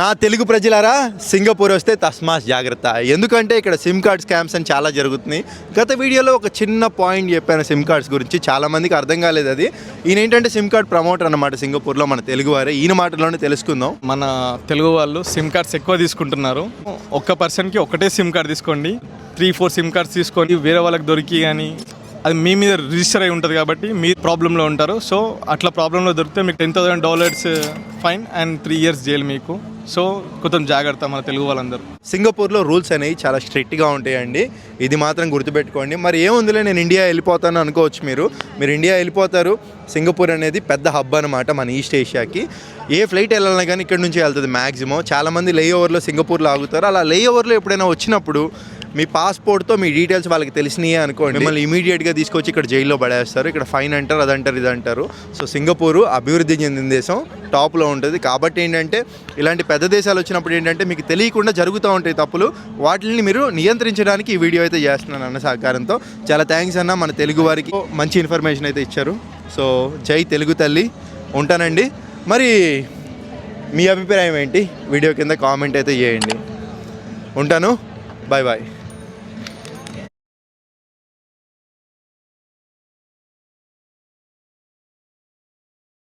నా తెలుగు ప్రజలారా సింగపూర్ వస్తే తస్మాస్ జాగ్రత్త. ఎందుకంటే ఇక్కడ సిమ్ కార్డ్ స్కామ్స్ అని చాలా జరుగుతున్నాయి. గత వీడియోలో ఒక చిన్న పాయింట్ చెప్పాను సిమ్ కార్డ్స్ గురించి. చాలామందికి అర్థం కాలేదు అది. ఈయన ఏంటంటే సిమ్ కార్డ్ ప్రమోటర్ అన్నమాట సింగపూర్లో మన తెలుగు వారే. ఈయన మాటలోనే తెలుసుకుందాం. మన తెలుగు వాళ్ళు సిమ్ కార్డ్స్ ఎక్కువ తీసుకుంటున్నారు. ఒక్క పర్సన్కి ఒకటే సిమ్ కార్డ్ తీసుకోండి. త్రీ ఫోర్ సిమ్ కార్డ్స్ తీసుకొని వేరే వాళ్ళకి దొరికి కానీ అది మీ మీద రిజిస్టర్ అయి ఉంటుంది కాబట్టి మీ ప్రాబ్లంలో ఉంటారు. సో అట్లా ప్రాబ్లంలో దొరికితే మీకు ten thousand dollars fine and three years jail మీకు. సో కొంచెం జాగ్రత్త మన తెలుగు వాళ్ళందరూ. సింగపూర్లో రూల్స్ అనేవి చాలా స్ట్రిక్ట్గా ఉంటాయండి. ఇది మాత్రం గుర్తుపెట్టుకోండి. మరి ఏముందిలే నేను ఇండియా వెళ్ళిపోతాను అనుకోవచ్చు మీరు. మీరు ఇండియా వెళ్ళిపోతారు. సింగపూర్ అనేది పెద్ద హబ్ అనమాట మన ఈస్ట్ ఏషియాకి. ఏ ఫ్లైట్ వెళ్ళాలన్నా కానీ ఇక్కడ నుంచి వెళ్తుంది మ్యాక్సిమం చాలామంది లే ఓవర్లో సింగపూర్లో ఆగుతారు. అలా లే ఓవర్లో ఎప్పుడైనా వచ్చినప్పుడు మీ పాస్పోర్ట్తో మీ డీటెయిల్స్ వాళ్ళకి తెలిసినాయి అనుకోండి. మిమ్మల్ని ఇమీడియట్గా తీసుకొచ్చి ఇక్కడ జైల్లో పడేస్తారు. ఇక్కడ ఫైన్ అంటారు అదంటారు ఇది అంటారు సో సింగపూర్ అభివృద్ధి చెందిన దేశం టాప్లో ఉంటుంది. కాబట్టి ఏంటంటే ఇలాంటి పెద్ద దేశాలు వచ్చినప్పుడు ఏంటంటే మీకు తెలియకుండా జరుగుతూ ఉంటాయి తప్పులు. వాటిని మీరు నియంత్రించడానికి ఈ వీడియో అయితే చేస్తున్నాను అన్న సహకారంతో. చాలా థ్యాంక్స్ అన్న. మన తెలుగు వారికి మంచి ఇన్ఫర్మేషన్ అయితే ఇచ్చారు. సో జై తెలుగు తల్లి. ఉంటానండి. మరి మీ అభిప్రాయం ఏంటి? వీడియో కింద కామెంట్ అయితే చేయండి. ఉంటాను. Bye bye